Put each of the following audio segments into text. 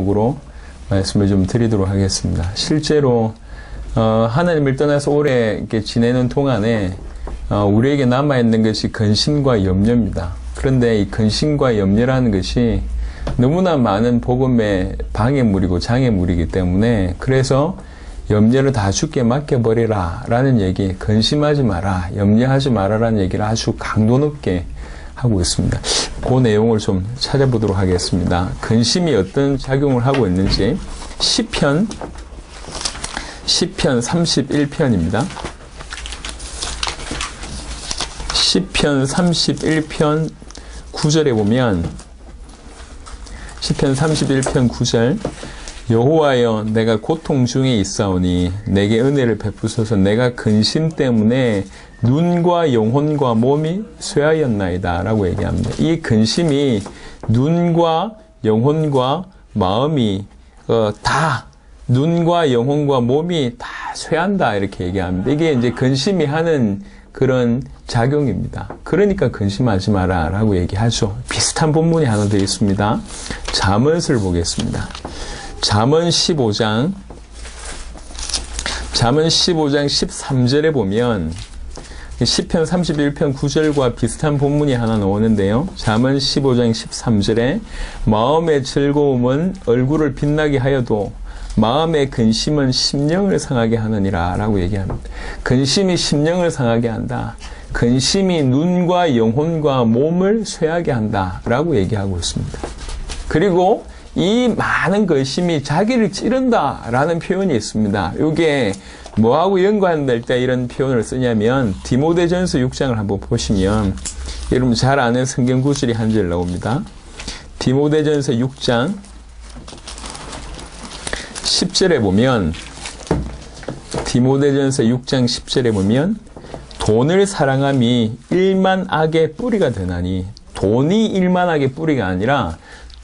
제목으로 말씀을 좀 드리도록 하겠습니다. 실제로 어, 하나님을 떠나서 오래 이렇게 지내는 동안에 어, 우리에게 남아 있는 것이 근심과 염려입니다. 그런데 이 근심과 염려라는 것이 너무나 많은 복음의 방해물이고 장애물이기 때문에 그래서 염려를 다 죽게 맡겨버리라 라는 얘기, 근심하지 마라, 염려하지 마라 라는 얘기를 아주 강도 높게 하고 있습니다. 그 내용을 좀 찾아보도록 하겠습니다. 근심이 어떤 작용을 하고 있는지 10편 10편 31편입니다. 10편 31편 9절에 보면 10편 31편 9절 여호와여 내가 고통 중에 있사오니 내게 은혜를 베푸소서 내가 근심 때문에 눈과 영혼과 몸이 쇠하였나이다 라고 얘기합니다. 이 근심이 눈과 영혼과 마음이 어, 다 눈과 영혼과 몸이 다 쇠한다 이렇게 얘기합니다. 이게 이제 근심이 하는 그런 작용입니다. 그러니까 근심하지 마라 라고 얘기하죠. 비슷한 본문이 하나 되어 있습니다. 잠언을 보겠습니다. 잠언 15장 잠언 15장 13절에 보면 10편 31편 9절과 비슷한 본문이 하나 나오는데요. 잠언 15장 13절에 마음의 즐거움은 얼굴을 빛나게 하여도 마음의 근심은 심령을 상하게 하느니라 라고 얘기합니다. 근심이 심령을 상하게 한다. 근심이 눈과 영혼과 몸을 쇠하게 한다 라고 얘기하고 있습니다. 그리고 이 많은 근심이 자기를 찌른다 라는 표현이 있습니다. 이게 뭐하고 연관될 때 이런 표현을 쓰냐면 디모데전서 6장을 한번 보시면 여러분 잘 아는 성경 구절이 한 절 나옵니다. 디모데전서 6장 10절에 보면 디모데전서 6장 10절에 보면 돈을 사랑함이 일만 악의 뿌리가 되나니 돈이 일만 악의 뿌리가 아니라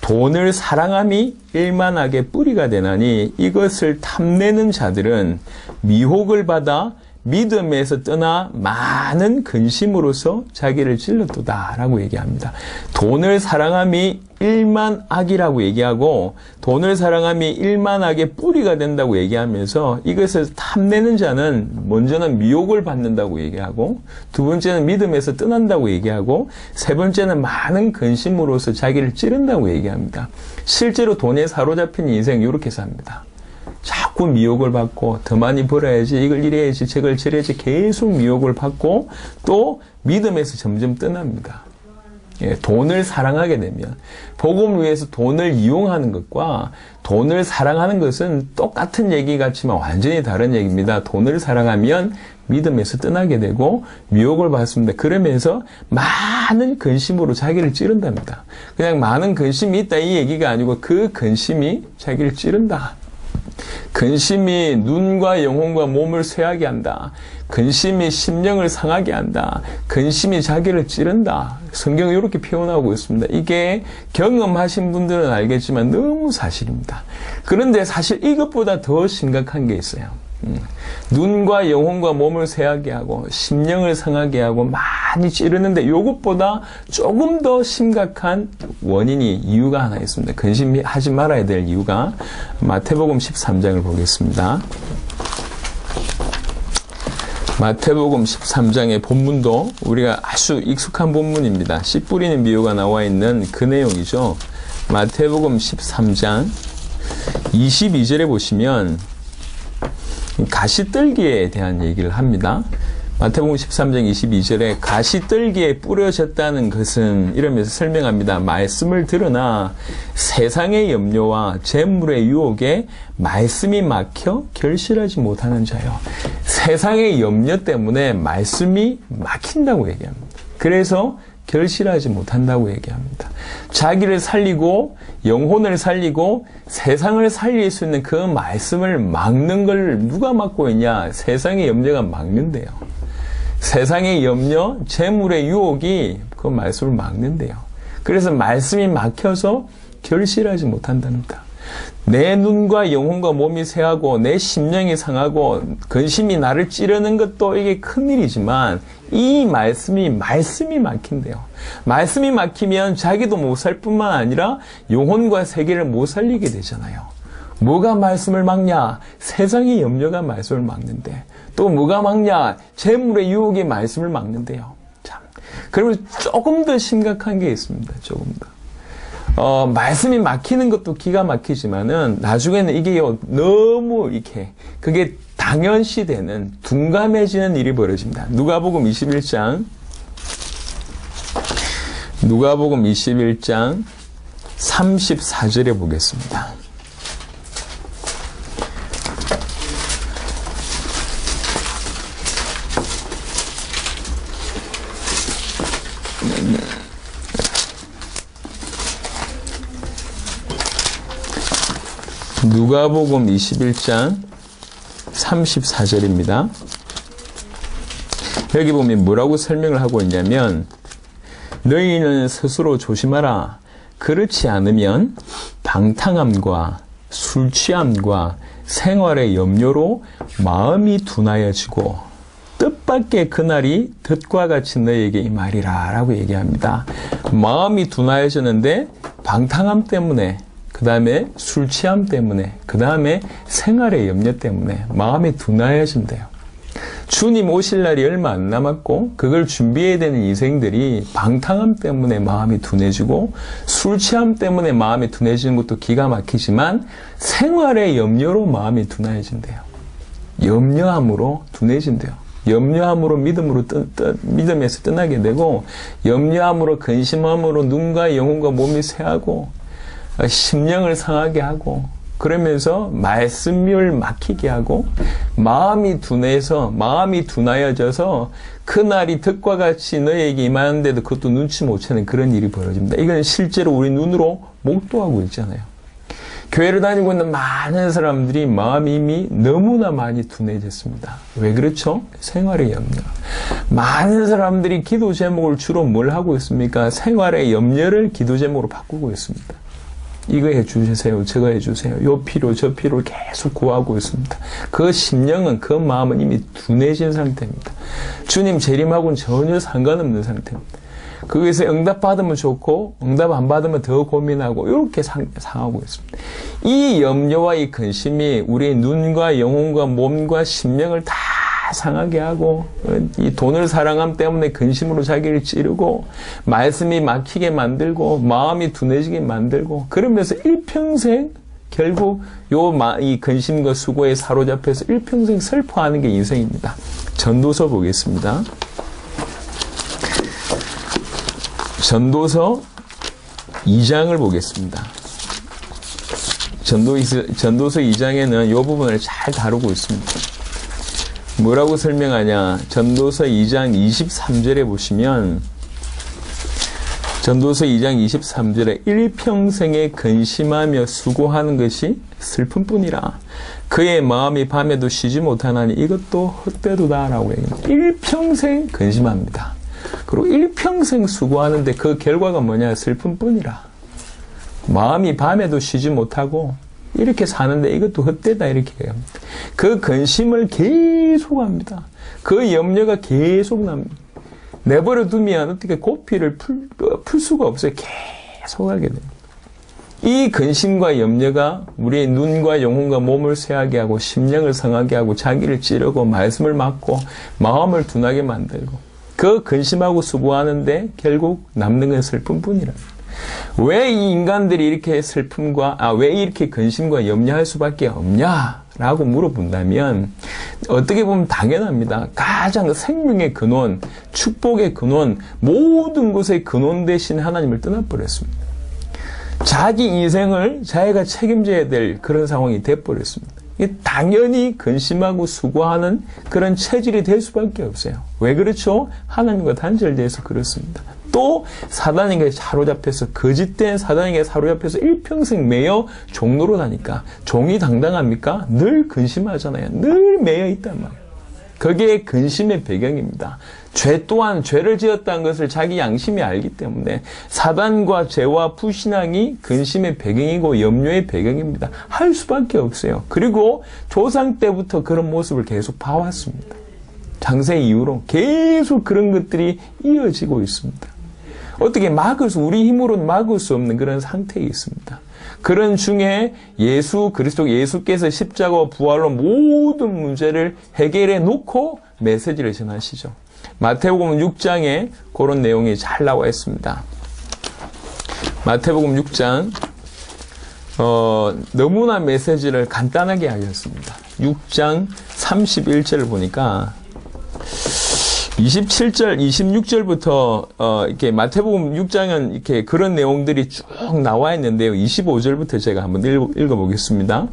돈을 사랑함이 일만하게 뿌리가 되나니 이것을 탐내는 자들은 미혹을 받아 믿음에서 떠나 많은 근심으로서 자기를 찔렀도다라고 얘기합니다. 돈을 사랑함이 일만 악이라고 얘기하고 돈을 사랑함이 일만 악의 뿌리가 된다고 얘기하면서 이것을 탐내는 자는 먼저는 미혹을 받는다고 얘기하고 두 번째는 믿음에서 떠난다고 얘기하고 세 번째는 많은 근심으로서 자기를 찌른다고 얘기합니다. 실제로 돈에 사로잡힌 인생 이렇게 삽니다. 자꾸 미혹을 받고 더 많이 벌어야지 이걸 이래야지 저걸 저래야지 계속 미혹을 받고 또 믿음에서 점점 떠납니다. 예, 돈을 사랑하게 되면 복음을 위해서 돈을 이용하는 것과 돈을 사랑하는 것은 똑같은 얘기 같지만 완전히 다른 얘기입니다. 돈을 사랑하면 믿음에서 떠나게 되고 미혹을 받습니다. 그러면서 많은 근심으로 자기를 찌른답니다. 그냥 많은 근심이 있다 이 얘기가 아니고 그 근심이 자기를 찌른다. 근심이 눈과 영혼과 몸을 쇠하게 한다. 근심이 심령을 상하게 한다. 근심이 자기를 찌른다. 성경이 이렇게 표현하고 있습니다. 이게 경험하신 분들은 알겠지만 너무 사실입니다. 그런데 사실 이것보다 더 심각한 게 있어요. 음. 눈과 영혼과 몸을 쇠하게 하고 심령을 상하게 하고 많이 찌르는데 이것보다 조금 더 심각한 원인이 이유가 하나 있습니다. 근심하지 말아야 될 이유가 마태복음 13장을 보겠습니다. 마태복음 13장의 본문도 우리가 아주 익숙한 본문입니다. 씨 뿌리는 비유가 나와 있는 그 내용이죠. 마태복음 13장 22절에 보시면 가시떨기에 대한 얘기를 합니다. 마태복음 13장 22절에 가시떨기에 뿌려졌다는 것은 이러면서 설명합니다. 말씀을 들으나 세상의 염려와 재물의 유혹에 말씀이 막혀 결실하지 못하는 자요. 세상의 염려 때문에 말씀이 막힌다고 얘기합니다. 그래서 결실하지 못한다고 얘기합니다. 자기를 살리고 영혼을 살리고 세상을 살릴 수 있는 그 말씀을 막는 걸 누가 막고 있냐? 세상의 염려가 막는데요. 세상의 염려, 재물의 유혹이 그 말씀을 막는데요. 그래서 말씀이 막혀서 결실하지 못한답니다. 내 눈과 영혼과 몸이 쇠하고 내 심령이 상하고 근심이 나를 찌르는 것도 이게 큰일이지만 이 말씀이 말씀이 막힌대요. 말씀이 막히면 자기도 못 살 뿐만 아니라 영혼과 세계를 못 살리게 되잖아요. 뭐가 말씀을 막냐? 세상의 염려가 말씀을 막는데 또 뭐가 막냐? 재물의 유혹이 말씀을 막는데요. 참. 그러면 조금 더 심각한 게 있습니다. 조금 더. 어, 말씀이 막히는 것도 기가 막히지만은 나중에는 이게요 너무 이렇게 그게 당연시 되는 둔감해지는 일이 벌어집니다. 누가복음 21장 누가복음 21장 34절에 보겠습니다. 누가복음 21장 34절입니다. 여기 보면 뭐라고 설명을 하고 있냐면 너희는 스스로 조심하라. 그렇지 않으면 방탕함과 술 취함과 생활의 염려로 마음이 둔하여지고 뜻밖의 그날이 뜻과 같이 너에게 이 말이라 라고 얘기합니다. 마음이 둔하여지는데 방탕함 때문에 그 다음에 술 취함 때문에, 그 다음에 생활의 염려 때문에 마음이 둔하여진대요. 주님 오실 날이 얼마 안 남았고, 그걸 준비해야 되는 인생들이 방탕함 때문에 마음이 둔해지고, 술 취함 때문에 마음이 둔해지는 것도 기가 막히지만, 생활의 염려로 마음이 둔해진대요. 염려함으로 둔해진대요. 염려함으로 믿음으로 떠, 떠, 믿음에서 떠나게 되고, 염려함으로 근심함으로 눈과 영혼과 몸이 쇠하고, 심령을 상하게 하고 그러면서 말씀을 막히게 하고 마음이 둔해서 마음이 둔하여져서 그날이 득과 같이 너에게 임하는데도 그것도 눈치 못 채는 그런 일이 벌어집니다. 이건 실제로 우리 눈으로 목도하고 있잖아요. 교회를 다니고 있는 많은 사람들이 마음이 이미 너무나 많이 둔해졌습니다. 왜 그렇죠? 생활의 염려. 많은 사람들이 기도 제목을 주로 뭘 하고 있습니까? 생활의 염려를 기도 제목으로 바꾸고 있습니다. 이거 해주세요. 저거 해주세요. 요 필요, 저 필요를 계속 구하고 있습니다. 그 심령은, 그 마음은 이미 둔해진 상태입니다. 주님 재림하고는 전혀 상관없는 상태입니다. 거기서 응답 받으면 좋고, 응답 안 받으면 더 고민하고, 이렇게 상, 상하고 있습니다. 이 염려와 이 근심이 우리 눈과 영혼과 몸과 심령을 다 상하게 하고 이 돈을 사랑함 때문에 근심으로 자기를 찌르고 말씀이 막히게 만들고 마음이 둔해지게 만들고 그러면서 일평생 결국 요 이 근심과 수고에 사로잡혀서 일평생 슬퍼하는 게 인생입니다. 전도서 보겠습니다. 전도서 2장을 보겠습니다. 전도서, 전도서 2장에는 이 부분을 잘 다루고 있습니다. 뭐라고 설명하냐? 전도서 2장 23절에 보시면 전도서 2장 23절에 일평생에 근심하며 수고하는 것이 슬픔뿐이라 그의 마음이 밤에도 쉬지 못하나니 이것도 헛되도다라고 얘기합니다. 일평생 근심합니다. 그리고 일평생 수고하는데 그 결과가 뭐냐? 슬픔뿐이라. 마음이 밤에도 쉬지 못하고 이렇게 사는데 이것도 헛되다 이렇게 얘기합니다. 그 근심을 계속 합니다. 그 염려가 계속 납니다. 내버려 두면 어떻게 고피를 풀, 풀 수가 없어요. 계속 하게 됩니다. 이 근심과 염려가 우리의 눈과 영혼과 몸을 쇠하게 하고 심령을 상하게 하고 자기를 찌르고 말씀을 막고 마음을 둔하게 만들고 그 근심하고 수고하는데 결국 남는 건 슬픔뿐이라. 왜 이 인간들이 이렇게 슬픔과 아 왜 이렇게 근심과 염려할 수밖에 없냐라고 물어본다면 어떻게 보면 당연합니다. 가장 생명의 근원, 축복의 근원, 모든 것의 근원 대신 하나님을 떠나버렸습니다. 자기 인생을 자기가 책임져야 될 그런 상황이 돼버렸습니다. 당연히 근심하고 수고하는 그런 체질이 될 수밖에 없어요. 왜 그렇죠? 하나님과 단절돼서 그렇습니다. 또 사단에게 사로잡혀서 거짓된 사단에게 사로잡혀서 일평생 매여 종로로 다니까 종이 당당합니까? 늘 근심하잖아요. 늘 매여 있단 말이에요. 그게 근심의 배경입니다. 죄 또한 죄를 지었다는 것을 자기 양심이 알기 때문에 사단과 죄와 불신앙이 근심의 배경이고 염려의 배경입니다. 할 수밖에 없어요. 그리고 조상 때부터 그런 모습을 계속 봐왔습니다. 장세 이후로 계속 그런 것들이 이어지고 있습니다. 어떻게 막을 수, 우리 힘으로는 막을 수 없는 그런 상태에 있습니다. 그런 중에 예수 그리스도 예수께서 십자가와 부활로 모든 문제를 해결해 놓고 메시지를 전하시죠. 마태복음 6장에 그런 내용이 잘 나와 있습니다. 마태복음 6장 어, 너무나 메시지를 간단하게 하셨습니다. 6장 31절을 보니까 27절, 26절부터 어, 이렇게 마태복음 6장은 이렇게 그런 내용들이 쭉 나와 있는데요. 25절부터 제가 한번 읽 어, 보겠습니다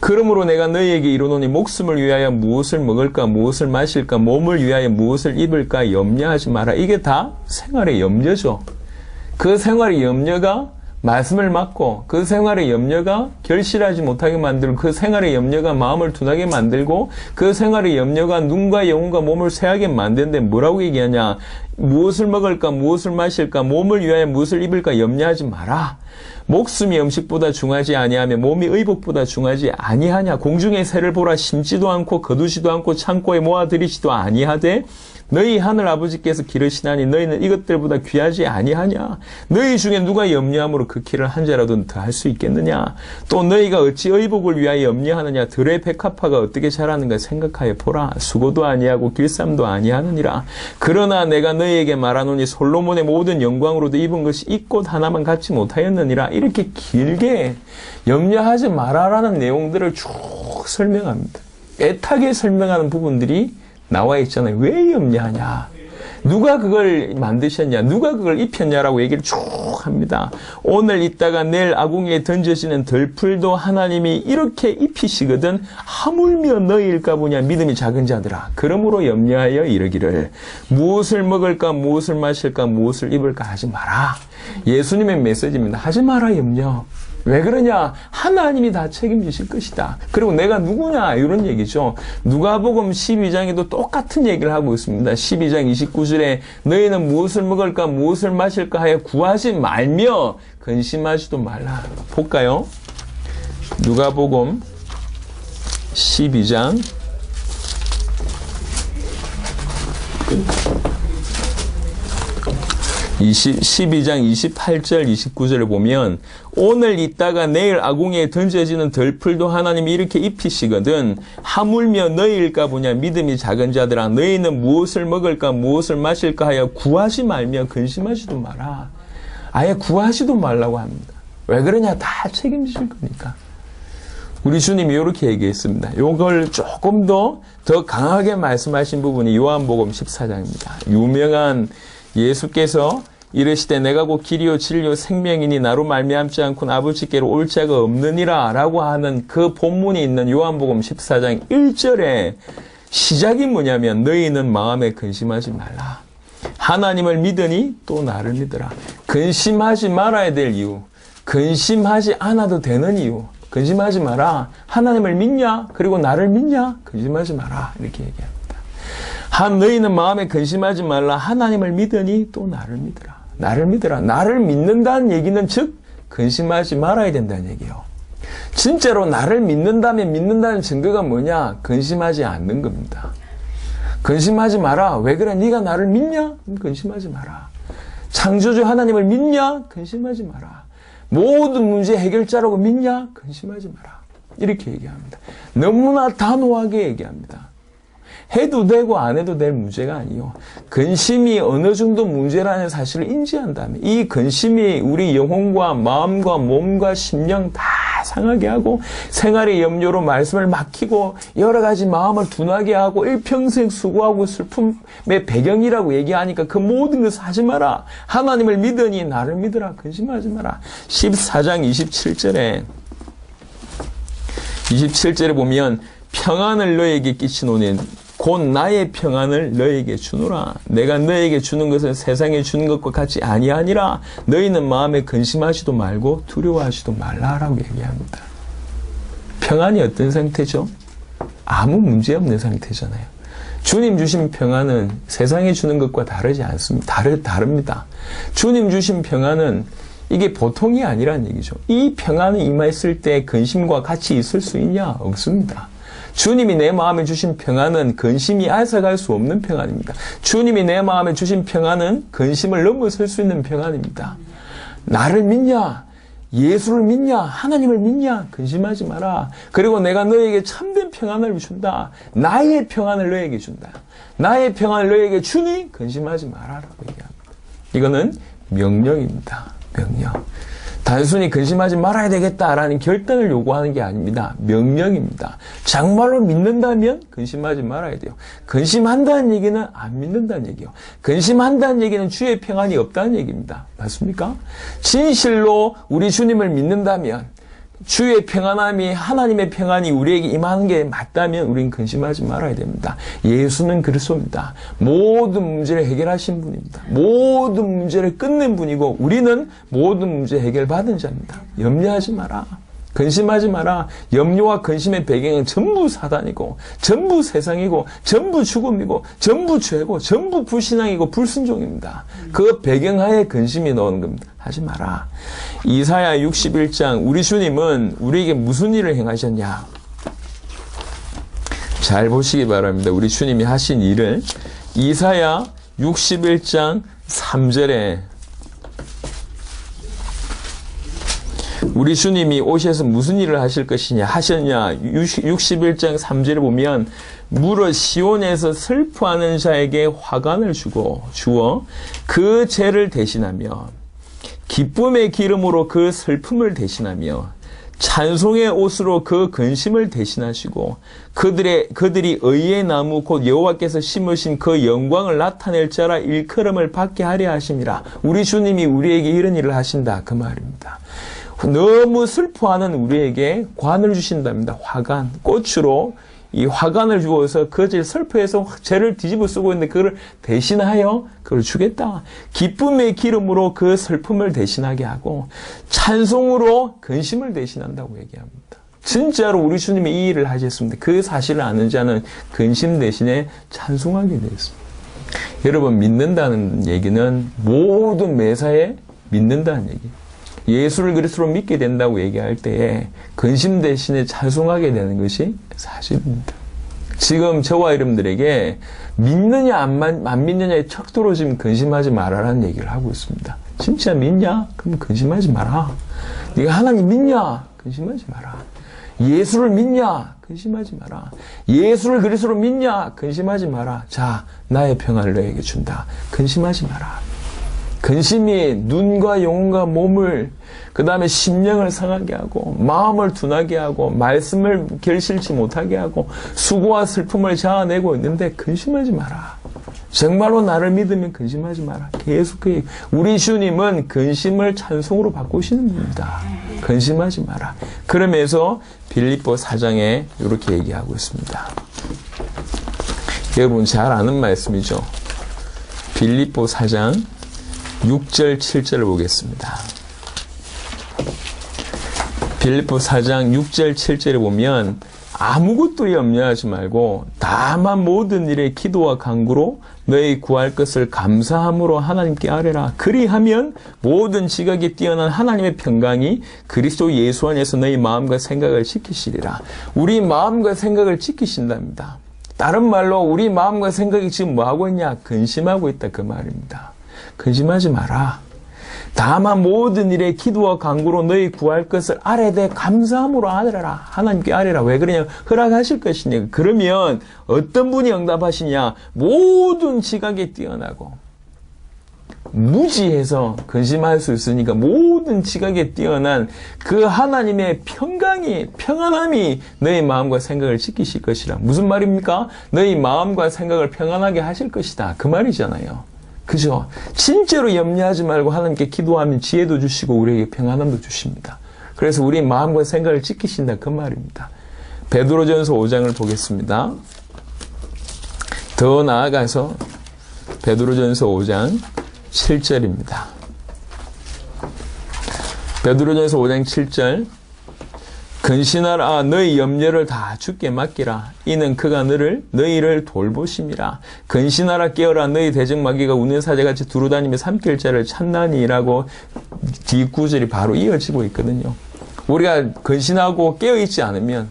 그러므로 내가 너희에게 이르노니 목숨을 위하여 무엇을 먹을까, 무엇을 마실까, 몸을 위하여 무엇을 입을까 염려하지 마라. 이게 다 생활의 염려죠. 그 생활의 염려가 말씀을 막고 그 생활의 염려가 결실하지 못하게 만들고 그 생활의 염려가 마음을 둔하게 만들고 그 생활의 염려가 눈과 영혼과 몸을 쇠하게 만드는데 뭐라고 얘기하냐? 무엇을 먹을까? 무엇을 마실까? 몸을 위하여 무엇을 입을까? 염려하지 마라. 목숨이 음식보다 중하지 아니하며 몸이 의복보다 중하지 아니하냐? 공중의 새를 보라 심지도 않고 거두지도 않고 창고에 모아들이지도 아니하되 너희 하늘 아버지께서 기르시나니 너희는 이것들보다 귀하지 아니하냐? 너희 중에 누가 염려함으로 그 키를 한 자라도 더할 수 있겠느냐? 또 너희가 어찌 의복을 위하여 염려하느냐? 들의 백합화가 어떻게 자라는가 생각하여 보라. 수고도 아니하고 길쌈도 아니하느니라. 그러나 내가 너희에게 말하노니 솔로몬의 모든 영광으로도 입은 것이 이 꽃 하나만 갖지 못하였느니라. 이렇게 길게 염려하지 마라라는 내용들을 쭉 설명합니다. 애타게 설명하는 부분들이 나와 있잖아요. 왜 염려하냐? 누가 그걸 만드셨냐? 누가 그걸 입혔냐라고 얘기를 쭉 합니다. 오늘 있다가 내일 아궁이에 던져지는 덜풀도 하나님이 이렇게 입히시거든 하물며 너희일까 보냐 믿음이 작은 자들아. 그러므로 염려하여 이르기를 무엇을 먹을까 무엇을 마실까 무엇을 입을까 하지 마라. 예수님의 메시지입니다. 하지 마라 염려. 왜 그러냐? 하나님이 다 책임지실 것이다. 그리고 내가 누구냐? 이런 얘기죠. 누가복음 12장에도 똑같은 얘기를 하고 있습니다. 12장 29절에 너희는 무엇을 먹을까 무엇을 마실까 하여 구하지 말며 근심하지도 말라. 볼까요? 누가복음 12장 20, 12장 28절 29절을 보면 오늘 있다가 내일 아궁이에 던져지는 덜풀도 하나님이 이렇게 입히시거든. 하물며 너희일까 보냐? 믿음이 작은 자들아 너희는 무엇을 먹을까 무엇을 마실까 하여 구하지 말며 근심하지도 마라. 아예 구하지도 말라고 합니다. 왜 그러냐? 다 책임지실 거니까. 우리 주님이 이렇게 얘기했습니다. 이걸 조금 더, 더 강하게 말씀하신 부분이 요한복음 14장입니다. 유명한 예수께서 이르시되 내가 곧 길이요 진리요 생명이니 나로 말미암지 않고는 아버지께로 올 자가 없느니라 라고 하는 그 본문이 있는 요한복음 14장 1절에 시작이 뭐냐면 너희는 마음에 근심하지 말라. 하나님을 믿으니 또 나를 믿으라. 근심하지 말아야 될 이유. 근심하지 않아도 되는 이유. 근심하지 마라. 하나님을 믿냐? 그리고 나를 믿냐? 근심하지 마라. 이렇게 얘기합니다. 한 너희는 마음에 근심하지 말라. 하나님을 믿으니 또 나를 믿으라. 나를 믿으라. 나를 믿는다는 얘기는 즉 근심하지 말아야 된다는 얘기예요. 진짜로 나를 믿는다면 믿는다는 증거가 뭐냐? 근심하지 않는 겁니다. 근심하지 마라. 왜 그래? 네가 나를 믿냐? 근심하지 마라. 창조주 하나님을 믿냐? 근심하지 마라. 모든 문제 해결자라고 믿냐? 근심하지 마라. 이렇게 얘기합니다. 너무나 단호하게 얘기합니다. 해도 되고 안 해도 될 문제가 아니요. 근심이 어느 정도 문제라는 사실을 인지한다면 이 근심이 우리 영혼과 마음과 몸과 심령 다 상하게 하고 생활의 염려로 말씀을 막히고 여러 가지 마음을 둔하게 하고 일평생 수고하고 슬픔의 배경이라고 얘기하니까 그 모든 것을 하지 마라. 하나님을 믿으니 나를 믿으라. 근심하지 마라. 14장 27절에 27절에 보면 평안을 너에게 끼치노니 곧 나의 평안을 너에게 주노라. 내가 너에게 주는 것은 세상에 주는 것과 같이 아니하니라. 너희는 마음에 근심하지도 말고 두려워하지도 말라라고 얘기합니다. 평안이 어떤 상태죠? 아무 문제 없는 상태잖아요. 주님 주신 평안은 세상이 주는 것과 다르지 않습니다. 다르, 다릅니다. 주님 주신 평안은 이게 보통이 아니란 얘기죠. 이 평안이 임했을 때 근심과 같이 있을 수 있냐? 없습니다. 주님이 내 마음에 주신 평안은 근심이 앗아갈 수 없는 평안입니다. 주님이 내 마음에 주신 평안은 근심을 넘어설 수 있는 평안입니다. 나를 믿냐? 예수를 믿냐? 하나님을 믿냐? 근심하지 마라. 그리고 내가 너에게 참된 평안을 준다. 나의 평안을 너에게 준다. 나의 평안을 너에게 주니 근심하지 마라라고 얘기합니다. 이거는 명령입니다. 명령. 단순히 근심하지 말아야 되겠다라는 결단을 요구하는 게 아닙니다. 명령입니다. 정말로 믿는다면 근심하지 말아야 돼요. 근심한다는 얘기는 안 믿는다는 얘기요. 근심한다는 얘기는 주의 평안이 없다는 얘기입니다. 맞습니까? 진실로 우리 주님을 믿는다면 주의 평안함이 하나님의 평안이 우리에게 임하는 게 맞다면 우리는 근심하지 말아야 됩니다. 예수는 그리스도입니다. 모든 문제를 해결하신 분입니다. 모든 문제를 끝낸 분이고 우리는 모든 문제 해결 받은 자입니다. 염려하지 마라. 근심하지 마라. 염려와 근심의 배경은 전부 사단이고, 전부 세상이고, 전부 죽음이고, 전부 죄고, 전부 불신앙이고, 불순종입니다. 그 배경하에 근심이 나오는 겁니다. 하지 마라. 이사야 61장, 우리 주님은 우리에게 무슨 일을 행하셨냐? 잘 보시기 바랍니다. 우리 주님이 하신 일을. 이사야 61장 3절에 우리 주님이 오셔서 무슨 일을 하실 것이냐 하셨냐 61장 3절에 보면 무릇 시온에서 슬퍼하는 자에게 화관을 주고 주어 그 죄를 대신하며 기쁨의 기름으로 그 슬픔을 대신하며 찬송의 옷으로 그 근심을 대신하시고 그들의 그들이 의의 나무 곧 여호와께서 심으신 그 영광을 나타낼 자라 일컬음을 받게 하려 하심이라 우리 주님이 우리에게 이런 일을 하신다 그 말입니다. 너무 슬퍼하는 우리에게 관을 주신답니다. 화관, 꽃으로 이 화관을 주어서 그죄 슬퍼해서 죄를 뒤집어 쓰고 있는데 그걸 대신하여 그걸 주겠다. 기쁨의 기름으로 그 슬픔을 대신하게 하고 찬송으로 근심을 대신한다고 얘기합니다. 진짜로 우리 주님이 이 일을 하셨습니다. 그 사실을 아는 자는 근심 대신에 찬송하게 되었습니다. 여러분 믿는다는 얘기는 모든 매사에 믿는다는 얘기. 예 수를 그리스도로 믿게 된다고 얘기할 때에 근심 대신에 찬송하게 되는 것이 사실입니다. 지금 저와 여러분들에게 믿느냐 안, 안 믿느냐의 척도로 지금 근심하지 말아라는 얘기를 하고 있습니다. 진짜 믿냐? 그럼 근심하지 마라. 네가 하나님 믿냐? 근심하지 마라. 예수를 믿냐? 근심하지 마라. 예수를 그리스도로 믿냐? 근심하지 마라. 자, 나의 평안을 너에게 준다. 근심하지 마라. 근심이 눈과 영혼과 몸을 그 다음에 심령을 상하게 하고 마음을 둔하게 하고 말씀을 결실치 못하게 하고 수고와 슬픔을 자아내고 있는데 근심하지 마라. 정말로 나를 믿으면 근심하지 마라. 계속 그 우리 주님은 근심을 찬송으로 바꾸시는 분입니다. 근심하지 마라. 그러면서 빌립보 사장에 이렇게 얘기하고 있습니다. 여러분 잘 아는 말씀이죠. 빌립보 사장 6절, 7절을 보겠습니다. 빌립보 4장 6절, 7절에 보면 아무것도 염려하지 말고 다만 모든 일에 기도와 간구로 너희 구할 것을 감사함으로 하나님께 아뢰라. 그리하면 모든 지각에 뛰어난 하나님의 평강이 그리스도 예수 안에서 너희 마음과 생각을 지키시리라. 우리 마음과 생각을 지키신답니다. 다른 말로 우리 마음과 생각이 지금 뭐 하고 있냐? 근심하고 있다 그 말입니다. 근심하지 마라. 다만 모든 일에 기도와 간구로 너희 구할 것을 아래되 감사함으로 아뢰라. 하나님께 아뢰라. 왜 그러냐? 허락하실 것이냐. 그러면 어떤 분이 응답하시냐? 모든 지각에 뛰어나고 무지해서 근심할 수 있으니까 모든 지각에 뛰어난 그 하나님의 평강이 평안함이 너희 마음과 생각을 지키실 것이라. 무슨 말입니까? 너희 마음과 생각을 평안하게 하실 것이다. 그 말이잖아요. 그죠? 진짜로 염려하지 말고 하나님께 기도하면 지혜도 주시고 우리에게 평안함도 주십니다. 그래서 우리 마음과 생각을 지키신다 그 말입니다. 베드로전서 5장을 보겠습니다. 더 나아가서 베드로전서 5장 7절입니다. 베드로전서 5장 7절 근신하라. 너희 염려를 다 주께 맡기라. 이는 그가 너를 너희를 돌보심이라. 근신하라 깨어라. 너희 대적마귀가 우는 사자같이 두루다니며 삼킬 자를 찾나니라고 뒷구절이 바로 이어지고 있거든요. 우리가 근신하고 깨어있지 않으면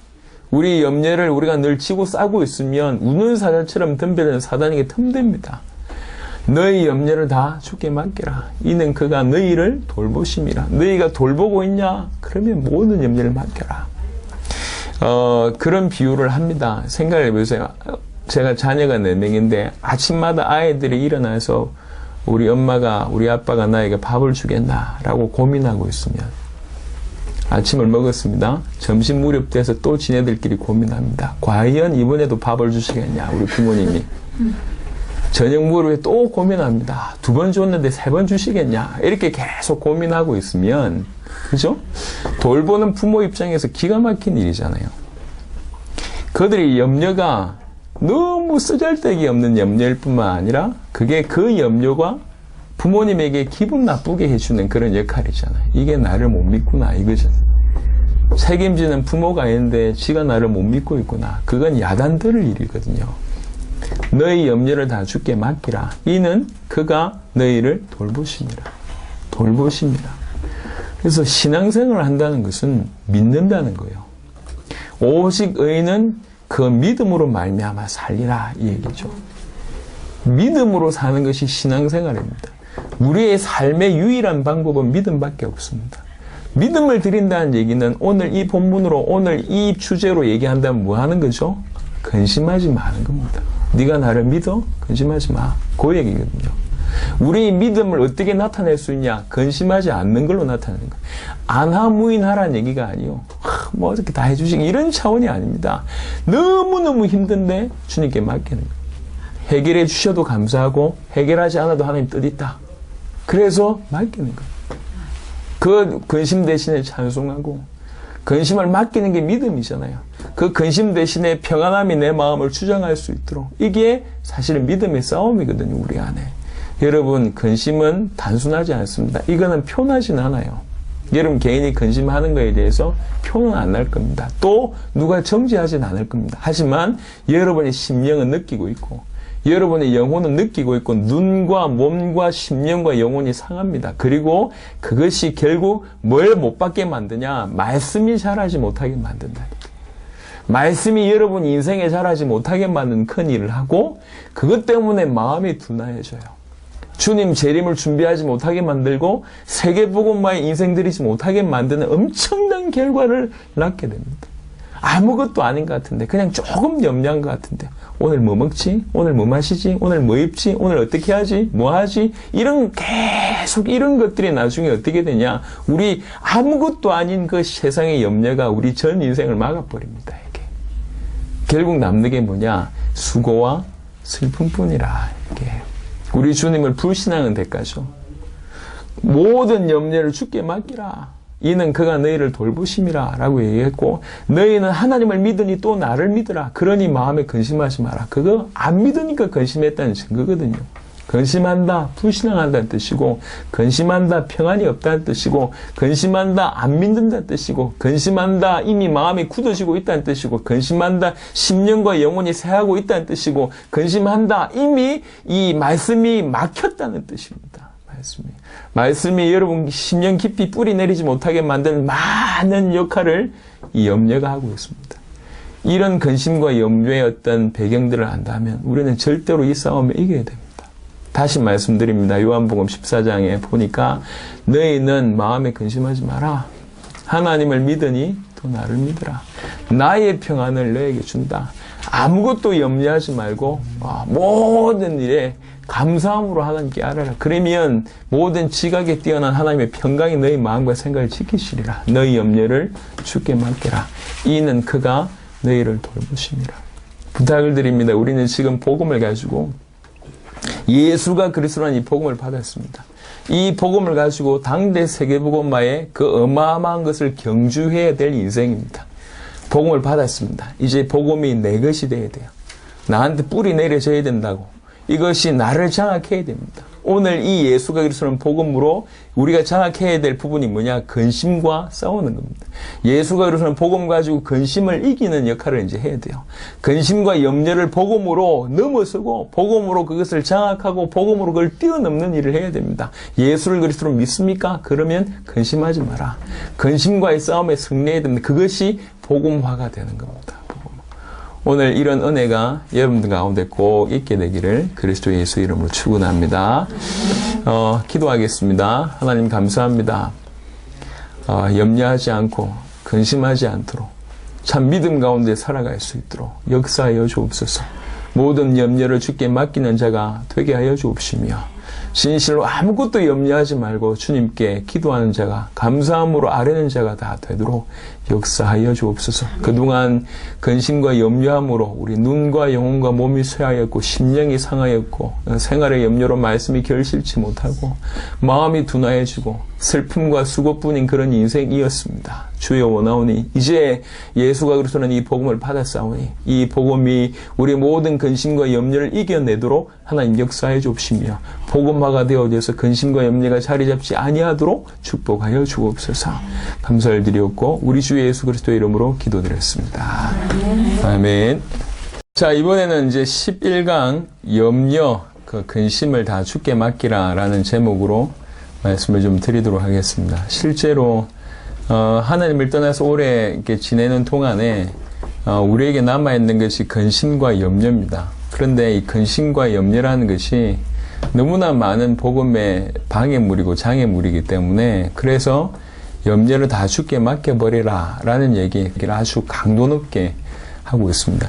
우리 염려를 우리가 늘 치고 싸고 있으면 우는 사자처럼 덤벼드는 사단에게 틈됩니다 너희 염려를 다 주께 맡기라. 이는 그가 너희를 돌보심이라. 너희가 돌보고 있냐? 그러면 모든 염려를 맡겨라. 어, 그런 비유를 합니다. 생각해 보세요. 제가 자녀가 4명인데 아침마다 아이들이 일어나서 우리 엄마가, 우리 아빠가 나에게 밥을 주겠나라고 고민하고 있으면 아침을 먹었습니다. 점심 무렵 돼서 또 지네들끼리 고민합니다. 과연 이번에도 밥을 주시겠냐, 우리 부모님이. 저녁 무렵에 또 고민합니다. 두 번 줬는데 세 번 주시겠냐? 이렇게 계속 고민하고 있으면, 그죠? 돌보는 부모 입장에서 기가 막힌 일이잖아요. 그들의 염려가 너무 쓰잘데기 없는 염려일 뿐만 아니라, 그게 그 염려가 부모님에게 기분 나쁘게 해주는 그런 역할이잖아요. 이게 나를 못 믿구나, 이거죠. 책임지는 부모가 있는데 지가 나를 못 믿고 있구나. 그건 야단 들을 일이거든요. 너희 염려를 다 주께 맡기라. 이는 그가 너희를 돌보십니다. 돌보십니다. 그래서 신앙생활을 한다는 것은 믿는다는 거예요. 오직 의인은 그 믿음으로 말미암아 살리라 이 얘기죠. 믿음으로 사는 것이 신앙생활입니다. 우리의 삶의 유일한 방법은 믿음밖에 없습니다. 믿음을 드린다는 얘기는 오늘 이 본문으로 오늘 이 주제로 얘기한다면 뭐 하는 거죠? 근심하지 마는 겁니다. 네가 나를 믿어? 근심하지 마. 그 얘기거든요. 우리 믿음을 어떻게 나타낼 수 있냐? 근심하지 않는 걸로 나타내는 거예요. 안하무인하라는 얘기가 아니요. 뭐 어떻게 다 해주시기 이런 차원이 아닙니다. 너무너무 힘든데 주님께 맡기는 거예요. 해결해 주셔도 감사하고 해결하지 않아도 하나님 뜻 있다. 그래서 맡기는 거예요. 그 근심 대신에 찬송하고 근심을 맡기는 게 믿음이잖아요. 그 근심 대신에 평안함이 내 마음을 주장할 수 있도록 이게 사실은 믿음의 싸움이거든요, 우리 안에. 여러분, 근심은 단순하지 않습니다. 이거는 표나진 않아요. 여러분 개인이 근심하는 거에 대해서 표는 안 날 겁니다. 또 누가 정지하진 않을 겁니다. 하지만 여러분의 심령은 느끼고 있고 여러분의 영혼은 느끼고 있고 눈과 몸과 심령과 영혼이 상합니다. 그리고 그것이 결국 뭘 못 받게 만드냐? 말씀이 자라지 못하게 만든다. 말씀이 여러분 인생에 자라지 못하게 만든 큰 일을 하고 그것 때문에 마음이 둔화해져요. 주님 재림을 준비하지 못하게 만들고 세계복음마에 인생 들이지 못하게 만드는 엄청난 결과를 낳게 됩니다. 아무것도 아닌 것 같은데 그냥 조금 염려한 것 같은데 오늘 뭐 먹지? 오늘 뭐 마시지? 오늘 뭐 입지? 오늘 어떻게 하지? 뭐 하지? 이런 계속 이런 것들이 나중에 어떻게 되냐? 우리 아무것도 아닌 그 세상의 염려가 우리 전 인생을 막아버립니다. 결국 남는 게 뭐냐? 수고와 슬픔뿐이라 이게 우리 주님을 불신하는 대가죠. 모든 염려를 주께 맡기라. 이는 그가 너희를 돌보심이라 라고 얘기했고 너희는 하나님을 믿으니 또 나를 믿으라 그러니 마음에 근심하지 마라 그거 안 믿으니까 근심했다는 증거거든요 근심한다 불신앙한다는 뜻이고 근심한다 평안이 없다는 뜻이고 근심한다 안 믿는다는 뜻이고 근심한다 이미 마음이 굳어지고 있다는 뜻이고 근심한다 심령과 영혼이 새하고 있다는 뜻이고 근심한다 이미 이 말씀이 막혔다는 뜻입니다 말씀이. 말씀이 여러분 심령 깊이 뿌리 내리지 못하게 만드는 많은 역할을 이 염려가 하고 있습니다. 이런 근심과 염려의 어떤 배경들을 안다면 우리는 절대로 이 싸움을 이겨야 됩니다. 다시 말씀드립니다. 요한복음 14장에 보니까 너희는 마음에 근심하지 마라. 하나님을 믿으니 또 나를 믿으라. 나의 평안을 너에게 준다. 아무것도 염려하지 말고 모든 일에 감사함으로 하나님께 알아라. 그러면 모든 지각에 뛰어난 하나님의 평강이 너희 마음과 생각을 지키시리라. 너희 염려를 주께 맡겨라. 이는 그가 너희를 돌보심이라. 부탁을 드립니다. 우리는 지금 복음을 가지고 예수가 그리스도라는 이 복음을 받았습니다. 이 복음을 가지고 당대 세계복음마의 그 어마어마한 것을 경주해야 될 인생입니다. 복음을 받았습니다. 이제 복음이 내 것이 돼야 돼요. 나한테 뿌리 내려져야 된다고. 이것이 나를 장악해야 됩니다. 오늘 이 예수가 그리스도는 복음으로 우리가 장악해야 될 부분이 뭐냐? 근심과 싸우는 겁니다. 예수가 그리스도는 복음 가지고 근심을 이기는 역할을 이제 해야 돼요. 근심과 염려를 복음으로 넘어서고 복음으로 그것을 장악하고 복음으로 그걸 뛰어넘는 일을 해야 됩니다. 예수를 그리스도로 믿습니까? 그러면 근심하지 마라. 근심과의 싸움에 승리해야 됩니다. 그것이 복음화가 되는 겁니다. 오늘 이런 은혜가 여러분들 가운데 꼭 있게 되기를 그리스도 예수 이름으로 축원합니다. 어, 기도하겠습니다. 하나님 감사합니다. 어, 염려하지 않고 근심하지 않도록 참 믿음 가운데 살아갈 수 있도록 역사하여 주옵소서. 모든 염려를 주께 맡기는 자가 되게 하여 주옵시며 진실로 아무것도 염려하지 말고 주님께 기도하는 자가 감사함으로 아뢰는 자가 다 되도록 역사하여 주옵소서. 그동안 근심과 염려함으로 우리 눈과 영혼과 몸이 쇠하였고 심령이 상하였고 생활의 염려로 말씀이 결실치 못하고 마음이 둔하여지고 슬픔과 수고뿐인 그런 인생이었습니다. 주여 원하오니 이제 예수가 그리스도는 이 복음을 받았사오니 이 복음이 우리 모든 근심과 염려를 이겨내도록 하나님 역사해 주옵시며 복음화가 되어져서 근심과 염려가 자리 잡지 아니하도록 축복하여 주옵소서. 감사를 드리었고 우리 주 예수 그리스도 이름으로 기도드렸습니다. 아멘. 자 이번에는 이제 11강 염려 그 근심을 다 죽게 맡기라 라는 제목으로 말씀을 좀 드리도록 하겠습니다. 실제로 어, 하나님을 떠나서 오래 이렇게 지내는 동안에 어, 우리에게 남아 있는 것이 근심과 염려입니다. 그런데 이 근심과 염려라는 것이 너무나 많은 복음의 방해물이고 장애물이기 때문에 그래서 염려를 다 죽게 맡겨버리라 라는 얘기를 아주 강도 높게 하고 있습니다.